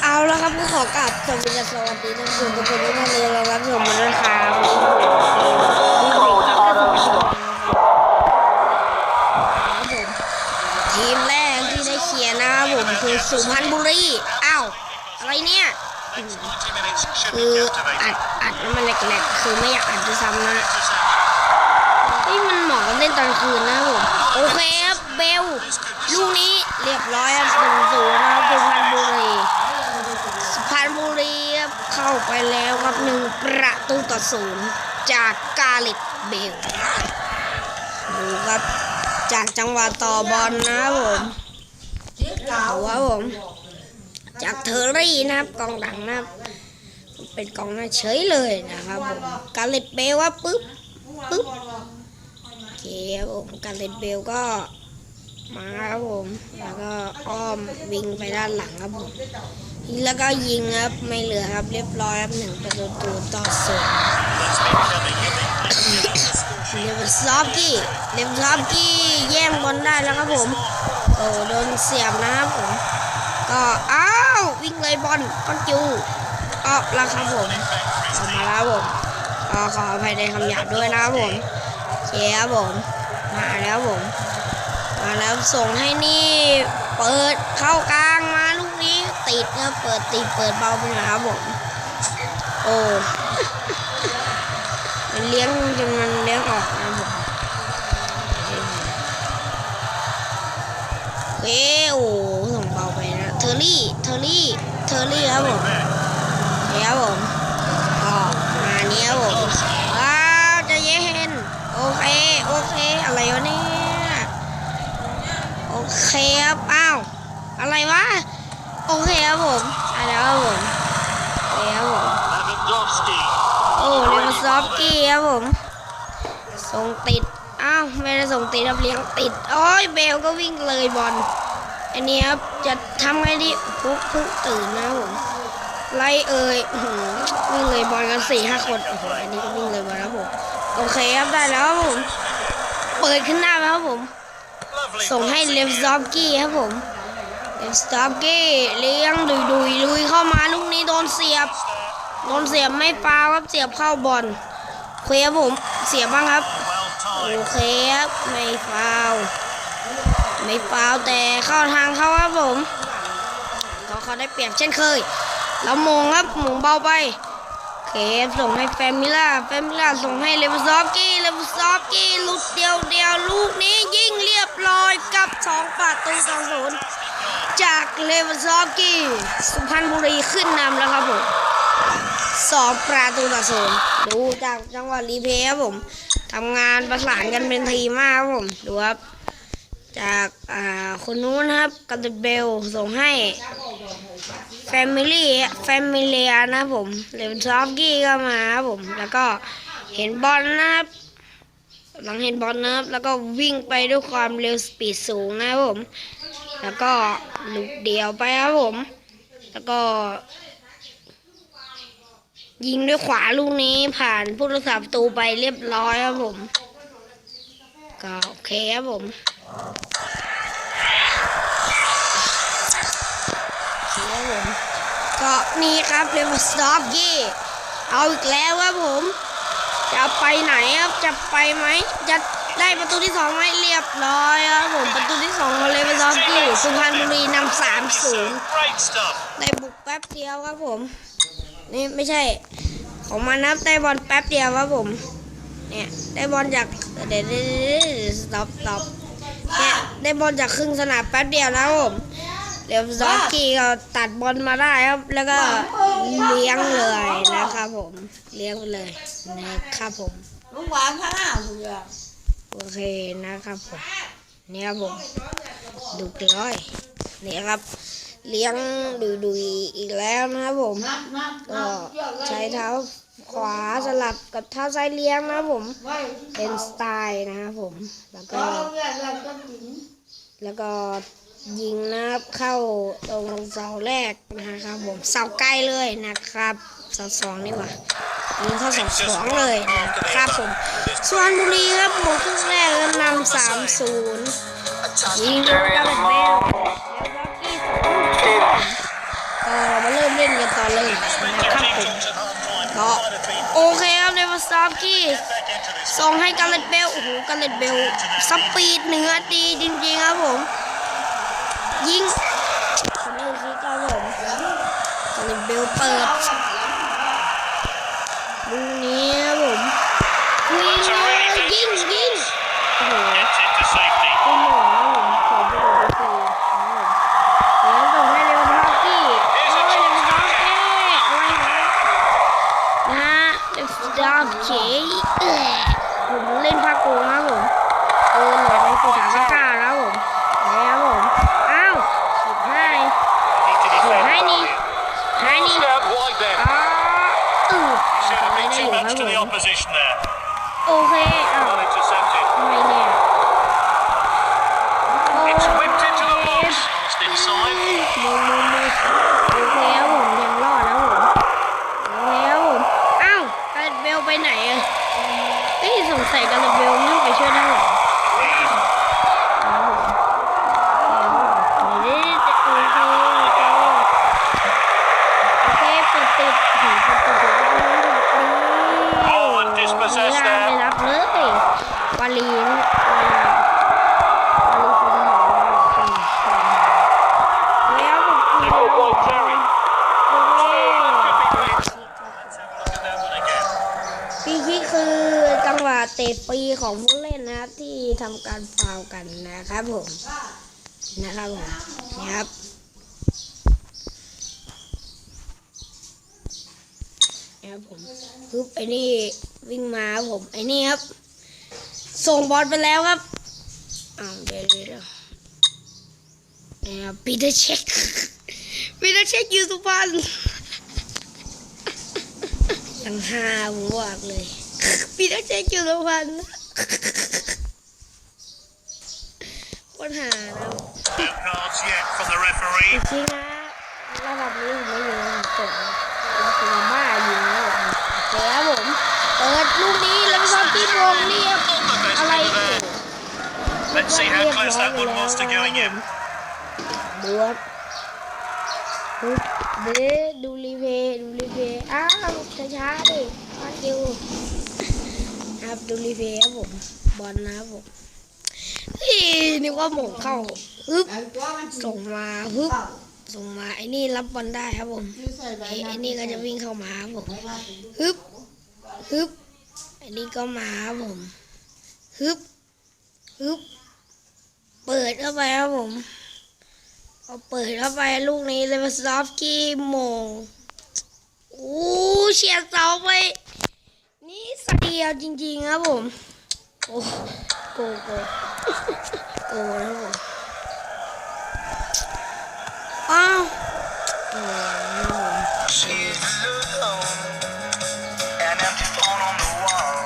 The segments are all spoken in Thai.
เอาแล้วครับก็ขอกราบสวัสดีสวัสดีท่านผู้ชมทุกคนทุกท่านเลยเรารับชมมาด้วยครับทีมแรกที่ได้เขียนนะครับผมคือสุพรรณบุรีอ้าวอะไรเนี่ยคืออัดอัดแล้วมันแหลกๆคือไม่อยากอัดจะซ้ำนะนี่มันเหมาะกับเล่นตอนคืนนะผมโอเคครับเบลลูกนี้เรียบร้อยครับหนึ่งศูนย์นะครับสุพรรณบุรี สุพรบุรีเข้าไปแล้วครับหนึ่งประตูต่อศูนย์จากกาลิตเบลดูครับ จากจังหวะต่อบอลนะผมดูครับผม จากเทอร์รี่นะครับกองหลังนะครับ เป็นกองหน้าเฉยเลยนะครับผมกาลิตเบลว่าปึ๊บปึ๊บโอเคครับผมกาลิตเบลก็มาครับผม แล้วก็อ้อมวิ่งไปด้านหลังครับผม แล้วก็ยิงครับไม่เหลือครับเรียบร้อยครับหนึ่งประตูต่อศูนย์เลวซอฟกี้เลวซอฟกี้แย่งบอลได้แล้วครับผมโอ้โดนเสียบนะครับผมก็อ้าววิ่งเลยบอลก็จูออกแล้วครับผมออกมาแล้วผมก็ขออภัยในคำหยาบด้วยนะครับผมเชียร์ครับผมมาแล้วผมมาแล้วส่งให้นี่เปิดเข้ากลาง ติดนะเปิดติดเปิดเบาไปหน่อยครับผม โอ้มันเลี้ยงจนมันเลี้ยงออกนะผมเอ้โอ้ส่งเบาไปนะ เทอร์รี่ เทอร์รี่เทอร์รี่ครับผมเดี๋ยวผมก็มาเนี้ยผมว้าวจะเย็น โอเค โอเค อะไรวะเนี่ย โอเคครับอ้าวอะไรวะ โอเคครับผมอะแล้วครับผมโอเคครับผมโอ้เลวานซอฟกี้ครับผมส่งติดอ้าวไม่ได้ส่งติดครับเลี้ยงติดโอ้ยเบลก็วิ่งเลยบอลอันนี้ครับจะทำไงดีปุ๊บเพิ่งตื่นนะผมไล่เอ่ยวิ่งเลยบอลกันสี่ห้าคนโอ้โหอันนี้ก็วิ่งเลยบอลครับผมโอเคครับได้แล้วครับผมเปิดขึ้นหน้าแล้วครับผม ส่งให้เลฟซอฟกี้ครับผม เลฟซอฟกี้เลี้ยงดุยดุยลุยเข้ามาลูกนี้โดนเสียบ โดนเสียบไม่ฟาวครับเสียบเข้าบอลเคลียผม เสียบบ้างครับ โอเคครับไม่ฟาวไม่ฟาวแต่เข้าทางเขาครับผมก็เขาได้เปรียบเช่นเคย แล้วมงครับหมงเบาไปเคฟส่งให้แฟมิล่าแฟมิล่าส่งให้เลวซอฟกี้เลวซอฟกี้ลุดเดียวเดียวลูกนี้ยิ่งเรียบร้อยกับสองประตูต่อศูนย์ จากเลวซอฟกี้สุพรรณบุรีขึ้นนำแล้วครับผมสองประตูต่อศูนย์ดูจากจังหวะรีเพย์ครับผมทำงานประสานกันเป็นทีมมากครับผมดูครับ จากอ่าคนนู้นครับกัตเบลส่งให้แฟมิลี่แฟมิเลียนะครับผมเลวซอฟกี้ก็มาครับผม แล้วก็เห็นบอลนะครับ หลังเห็นบอลนะครับ แล้วก็วิ่งไปด้วยความเร็วสปีดสูงนะครับผม แล้วก็ลุกเดียวไปครับผม แล้วก็ ยิงด้วยขวาลูกนี้ผ่านผู้รักษาประตูไปเรียบร้อยครับผม ก็โอเคครับผมโอเคครับผมก็นี่ครับเรมสตอฟกี้เอาอีกแล้วครับผม จะไปไหนครับจะไปไหมจะได้ประตูที่สองไหมเรียบร้อยครับผมประตูที่สองของเลมสตอฟกี้สุพรรณบุรีนำสามศูนย์ได้บุกแป๊บเดียวครับผมนี่ไม่ใช่ ของมันนับได้บอลแป๊บเดียวครับผมเนี่ยได้บอลจากเดี๋ยวเดี๋ยวสต็อปสต็อปเนี่ยได้บอลจากครึ่งสนามแป๊บเดียวนะครับผม เดี๋ยวซอกกี้ก็ตัดบอลมาได้ครับ แล้วก็เลี้ยงเลยนะครับผม เลี้ยงไปเลยนะครับผมลุงหวานข้างหน้าสุดยอดโอเคนะครับผมเนี่ยครับผมดูไปเลยนี่ครับ เลี้ยงดุยดุยๆอีกแล้วนะครับผมนับนับก็ใช้เท้าขวาสลับกับเท้าซ้ายเลี้ยงนะครับผมไว้เป็นสไตล์นะครับผม แล้วก็ก็เรียกเราก็ถึงแล้วก็ ยิงนะครับเข้าตรงเสาแรกนะครับผมเสาใกล้เลยนะครับเสาสองนี่หว่ายิงเข้าเสาสองเลยนะครับผมส่วนบุรีครับหมดครึ่งแรกแล้วนำสามศูนย์ยิงลูกกาเบตเบลแล้วก็ที่สองก็เรามาตอนเริ่มนะครับผมก็โอเคครับเลวาสตาฟกี้ส่งให้กาเลตเบลโอ้โหกาเลตเบลสปีดเหนือดีจริงๆครับผม ยิงคนนี้คือครับผมกาเลตเบลเปิดลูกนี้ครับผมยิงเลยยิงยิงโอ้โห Gets it to safety. เป็นหนึ่งนะผมขอไปดูดีแล้วส่งให้เลวานดอฟสกี้โอ้ยเลวานดอฟสกี้อะไรนะนะฮะเลวานดอฟสกี้เอ้ยผมเล่นภาคโกงครับผมเออหน่วยในสื่อสารภาคเก้าแล้วผมแล้วผมอ้าวสิบห้า Need to defend. ให้นี่ให้นี่ Out wide there. อ๋ออือ Should ทำ have ไม่ been ได้อ too ยู่ครับ much ผ to the ม opposition there. โอเคอ้าว Well intercepted. ทำไมเนี่ย It's whipped into the box. Just inside. มุมมุมมุมโอเคครับผมยังรอดแล้วผมโอเคครับผมอ้าวกาเลตเบลไปไหนอะเอ้ยสงสัยกาเลตเบลไม่ไปช่วยด้านหลังครับผมเดี๋ยวจะโอเคโอเค โอเคปิดติดถึงปิดติดถึงแล้ว Oh, and dispossessed ไม่ there. รับเลยวาลีนวาลีนวาลีนคือหมอแล้วผม Nickel White Terry. โอเค Let's have a look at that one again. ปีกี้คือจังหวะเตะฟรีของผู้เล่นนะครับที่ทำการฟาวล์กันนะครับผม นะครับผมนะครับ นะครับผมปึ๊บไอ้นี่วิ่งมาครับผมไอ้นี่ครับ ส่งบอลไปแล้วครับอ้าวเดี๋ยวเดี๋ยวเดี๋ยวนะครับปีเตอร์เช็คปีเตอร์เช็คอยู่สุพรรณยังห้าผมบอกเลยปีเตอร์เช็คอยู่สุพรรณโคตรหาแล้ว No cards yet from the จ referee. ริงๆนะระดับนี้ผมไม่อยู่ในผมผม เป็นบ้าอยู่แล้วโอเคครับผมเปิดลูกนี้แล้วไปซ้อมที่วงเรียบ Not the best อะไร ball there. Let's see how close that one was to going in. ดูครับปึ๊บเดี๋ยวดูรีเพย์ดูรีเพย์อ้าวช้าๆดิมาเร็วครับดูรีเพย์ครับผมบอลนะครับผมเฮ้ยนึกว่าหม่งเข้าฮึบไอ้ตัวมันส่งมาฮึบ ส่งมาไอ้นี่รับบอลได้ครับผมคือใส่ใบไอ้ไอ้นี่ก็จะวิ่งเข้ามาครับผมไว้ว่าเป็นฮึบฮึบไอ้นี่ก็มาครับผมฮึบฮึบเปิดเข้าไปครับผมเอาเปิดเข้าไปลูกนี้เลวาสตอฟสกี้โมงโอ้เฉียดเสาไป นี่สเดียวจริงๆครับผม โอ้โกโกโกนะครับผม อ้าวโอ้ครับผม She's alone, an empty phone on the wall.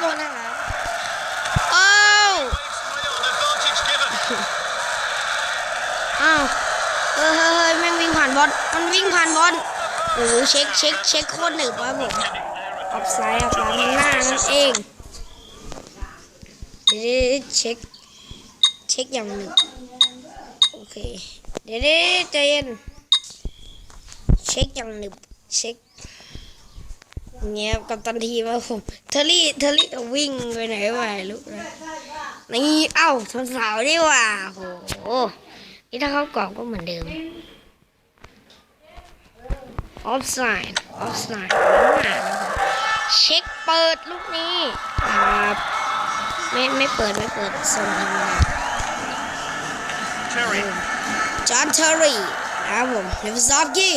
โดนนะคะอ้าว Advantage given. อ้าวเฮ้ยเฮ้ยเฮ้ยแม่งวิ่งผ่านบอลมันวิ่งผ่านบอลโอ้โหเช็คเช็คเช็คโคตรหนึบครับผมออฟไซด์ออฟหลังหน้านั่นเองเดี๋ยวเช็คเช็คอย่างหนึ่ง เค เดี๋ยวเดี๋ยวใจเย็น เช็คอย่างหนึ่งเช็คเงี้ยกับตันทีมาผมเทอรี่เทอรี่วิ่งไปไหนไปลูกนะนี่เอ้าทนเสาวดีกว่าโหนี่ถ้าเขากรอบก็เหมือนเดิมออฟไซด์ออฟไซด์เช็คเปิดลูกนี้ครับไม่ไม่เปิดไม่เปิดส่งธรรมดาน จอห์นเทอร์รี่ครับผมเลฟซอฟกี้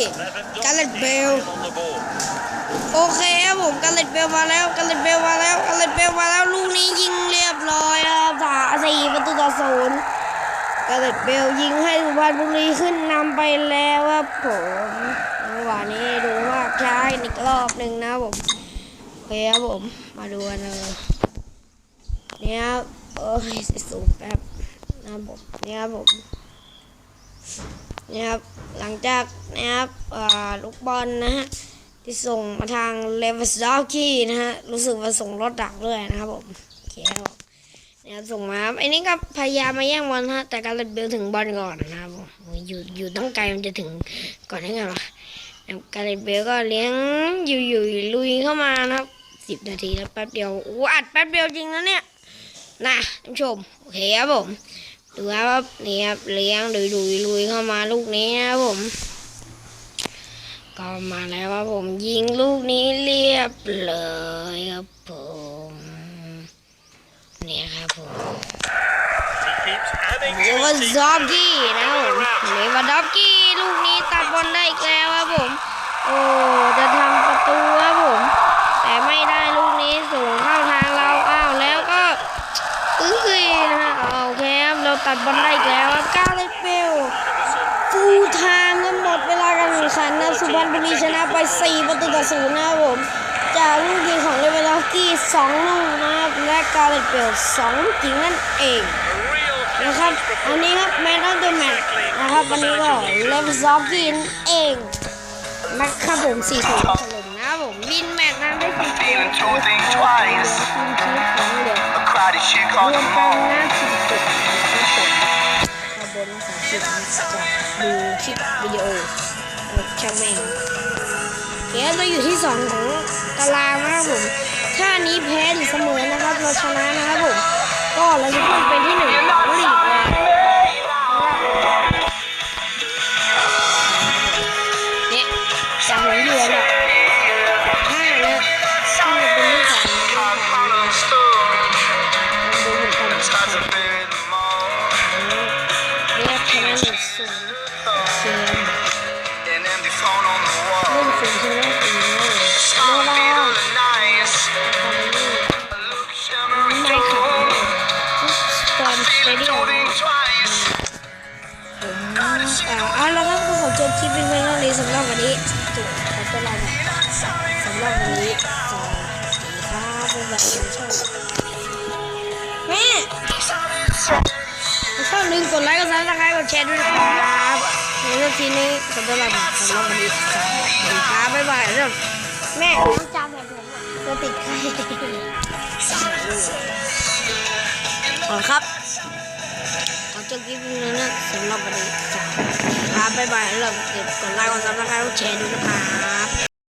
Gareth Bale. on the ball. โอเคครับผมกาเลตเบลมาแล้วกาเลตเบลมาแล้วกาเลตเบลมาแล้วลูกนี้ยิงเรียบร้อยครับสาสี่ประตูต่อศูนย์กาเลตเบลยิงให้สุพรรณบุรีขึ้นนำไปแล้วครับผมจังหวะนี้ดูว่าใช้อีกรอบหนึ่งนะผมโอเคครับผมมาดูกันเลยเนี่ยครับเออสูงแป๊บ นะครับผมนี่ครับผมนะครับหลังจากนะครับลูกบอลนะฮะที่ส่งมาทางเลวสดอฟกี้นะฮะรู้สึกว่าส่งรถดักด้วยนะครับผมโอเคครับผมเนี่ยส่งมาครับไอ้นี่ก็พยายามมาแย่งบอลฮะแต่การเลดเบลถึงบอลก่อนนะครับผมอยู่อยู่ต้องไกลมันจะถึงก่อนได้ไงวะการเลดเบลก็เลี้ยงอยู่อยู่ลุยเข้ามานะครับสิบนาทีแล้วแป๊บเดียวอู้อัดแป๊บเดียวจริงนะเนี่ยนะท่านผู้ชมโอเคครับผม ดูครับนี่ครับเลี้ยงดุยดุยลุยเข้ามาลูกนี้นะครับผมก็มาแล้วครับผมยิงลูกนี้เรียบเลยครับผมเนี่ยครับผม He keeps adding เล to วา his ดอ team. ฟกี้นะครับผมเลวาดอฟกี้ลูกนี้ตัดบอลได้อีกแล้วครับผม โอ้จะทำประตูครับผม ตัดบอลได้อีกแล้วครับก้าเลยเปลวฟูทางก็หมดเวลาการแข่งขันนะสุพรรณบุรีชนะไป 4 ประตูต่อศูนย์นะครับผมจากลูกยิงของเลเวลอกี้2ลูกนะครับและกาเลตเปล2ลูกยิงนั่นเองนะครับอันนี้ครับแมนออฟเดอะแมตนะครับวันนี้ก็เลเวลอกี้เองนะครับผม4-0 ผมบินแมตช์นะได้สี่ถูก Feeling two things twice. ทีมชีฟของเหลือ A crowded chick ร on ว the มกัน mall. นะสิบจุดนะครับผมขอบนภาษาอังกฤษนะจากดูคลิปวิดีโอเออช่างแม่งเดี๋ยวเราอยู่ที่สองของตารางนะครับผม ถ้าอันนี้แพ้หรือเสมอนะครับ เราชนะนะครับผม ก็เราจะ จุดขอตัวลาไปสำหรับวันนี้สวัสดีครับเป็นแบบชอบแม่ถ้าชอบลืมกดไลค์กดซับสไครต์กดแชร์ด้วยนะครับในเรื่องทีนี้ขอตัวลาไปสำหรับวันนี้สวัสดีครับบ๊ายบายเรื่องแม่น้ำจามแบบผมจะติดไข้ขอครับ จบคลิปนี้นะสำหรับวันนี้ครับบ๊ายบายแล้วเราเก็บกดไลค์กดซับสไครต์กดแชร์ด้วยนะครับ